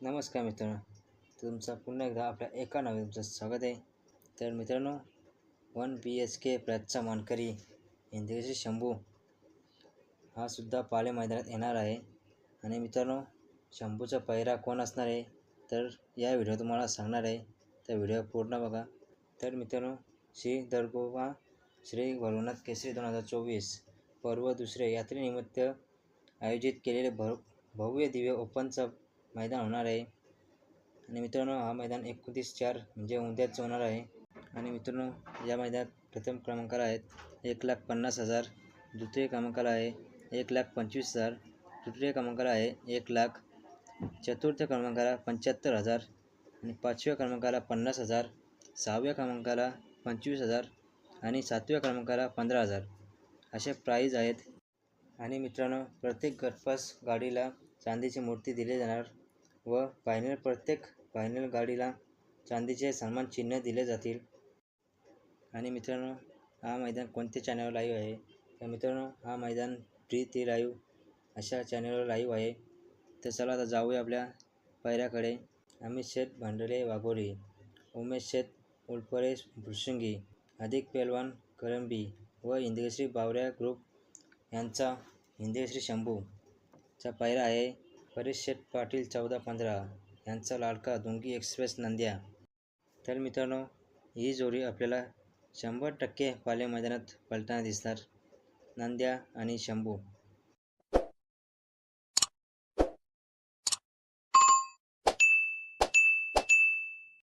नमस्कार मित्रांनो तुमचं पुन्हा एकदा आपल्या एका नावे तुमचं स्वागत आहे. तर मित्रांनो वन बी एच के प्रतचा मानकरी इंद्रजी शंभू हा सुद्धा पाले मैदानात येणार आहे. आणि मित्रांनो शंभूचा पहिरा कोण असणार आहे तर या व्हिडिओ तुम्हाला सांगणार आहे. तर व्हिडिओ पूर्ण बघा. तर मित्रांनो श्री दरगोबा श्री भरवनाथ केसरी दोन हजार चोवीस पर्व दुसरे यात्रेनिमित्त आयोजित केलेले भर भव्य दिव्य ओपनचं मैदान होणार आहे. आणि मित्रांनो हा मैदान एकोणतीस चार म्हणजे उद्याच होणार आहे. आणि मित्रांनो या मैदानात प्रथम क्रमांकाला आहेत एक लाख पन्नास हजार द्वितीय क्रमांकाला आहे एक लाख पंचवीस हजार तृतीय क्रमांकाला आहे एक लाख चतुर्थ क्रमांकाला पंच्याहत्तर हजार आणि पाचव्या क्रमांकाला पन्नास हजार सहाव्या क्रमांकाला पंचवीस हजार आणि सातव्या क्रमांकाला पंधरा हजार. असे प्राईज आहेत. आणि मित्रांनो प्रत्येक गटपास गाडीला चांदीची मूर्ती दिली जाणार. व फायनल प्रत्येक फायनल गाडीला चांदीचे सन्मान चिन्ह दिले जातील. आणि मित्रांनो हा मैदान कोणत्या चॅनलवर लाईव्ह आहे? तर मित्रांनो हा मैदान फ्री ती लाईव्ह अशा चॅनलवर लाईव्ह आहे. तर चला आता जाऊया आपल्या पैऱ्याकडे अमित शेत भांडले वाघोली उमेश शेत उलपरे भृशंगी अधिक पेलवान करंबी व इंद्रश्री बावऱ्या ग्रुप यांचा इंद्रश्री शंभूचा पायरा आहे. परेश शेठ पाटील चौदा पंधरा यांचा लाडका दुंगी एक्सप्रेस नंद्या. तर मित्रांनो ही जोडी आपल्याला शंभर टक्के पाले मैदानात पलताना दिसणार. नंद्या आणि शंभू.